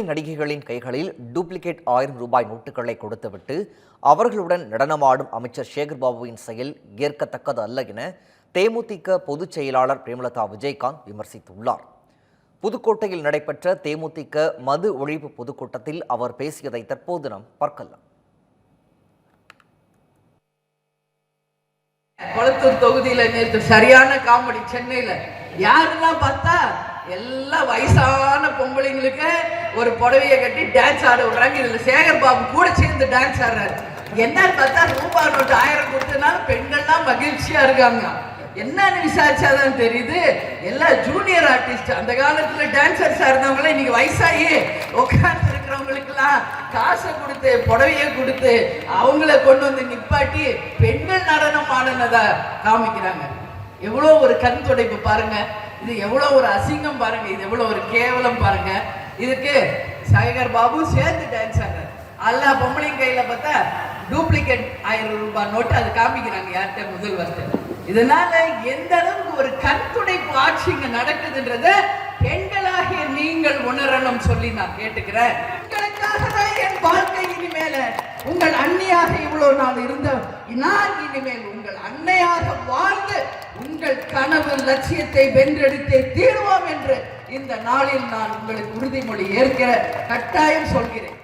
நடிகைகளின் கைகளில் டூப்ளிகேட் ஆயிரம் ரூபாய் நோட்டுகளை கொடுத்துவிட்டு அவர்களுடன் நடனமாடும் அமைச்சர் சேகர்பாபுவின் செயல் ஏற்கத்தக்கது அல்ல என தேமுதிக பொதுச் செயலாளர் பிரேமலதா விஜயகாந்த் விமர்சித்துள்ளார். புதுக்கோட்டையில் நடைபெற்ற தேமுதிக மது ஒழிப்பு பொதுக்கூட்டத்தில் அவர் பேசியதை தற்போது நாம் பார்க்கலாம். கொளத்தூர் தொகுதியில நேற்று சரியான காமெடி சென்னையில. யாருன்னா பார்த்தா எல்லா வயசான பொம்பளைங்களுக்கு ஒரு புடவைய கட்டி டான்ஸ் ஆட விடுறாங்க. இதுல சேகர் பாபு கூட சேர்ந்து டான்ஸ் ஆடுறாரு. என்னன்னு பார்த்தா ரூபா நோட்டு ஆயிரம் கொடுத்தனால பெண்கள்லாம் மகிழ்ச்சியா இருக்காங்க. என்னன்னு விசாரிச்சாதான் தெரியுது. எல்லாம் ஜூனியர் ஆர்டிஸ்ட் அந்த காலத்துல டான்சர்ஸா இருந்தவங்களே இன்னைக்கு வயசாகி உட்கார்ந்து இருக்கிறவங்களுக்கெல்லாம் காசை கொடுத்து புடவைய கொடுத்து அவங்கள கொண்டு வந்து நிப்பாட்டி பெண்கள் நடனம் ஆடினதா காமிக்கிறாங்க. எவ்வளோ ஒரு கண் துடைப்பு பாருங்க. இது எவ்வளோ ஒரு அசிங்கம் பாருங்க இது எவ்வளோ ஒரு கேவலம் பாருங்க. இதுக்கு சேகர் பாபு சேர்ந்து டான்ஸ் ஆடுறாரு. எல்லா பொம்பளையும் கையில் பார்த்தா டூப்ளிகேட் ஆயிரம் ரூபாய் நோட்டு அது காமிக்கிறாங்க யார்கிட்ட? முதல்வர்கிட்ட. இதனால எந்த அளவுக்கு ஒரு கண்துடைப்பு ஆட்சி இங்க நடக்குதுன்றத பெண்களாகிய நீங்கள் உணரணும் சொல்லி நான் கேட்டுக்கிறேன். உங்களுக்காக தான் என் வாழ்க்கை இனிமேல உங்கள் அன்னியாக இவ்வளவு நாள் இருந்த நான் இனிமேல் உங்கள் அன்னை உங்கள் கனவு லட்சியத்தை வென்றெடுத்தே தீர்வோம் என்று இந்த நாளில் நான் உங்களுக்கு உறுதிமொழி ஏற்கிற கட்டாயம் சொல்கிறேன்.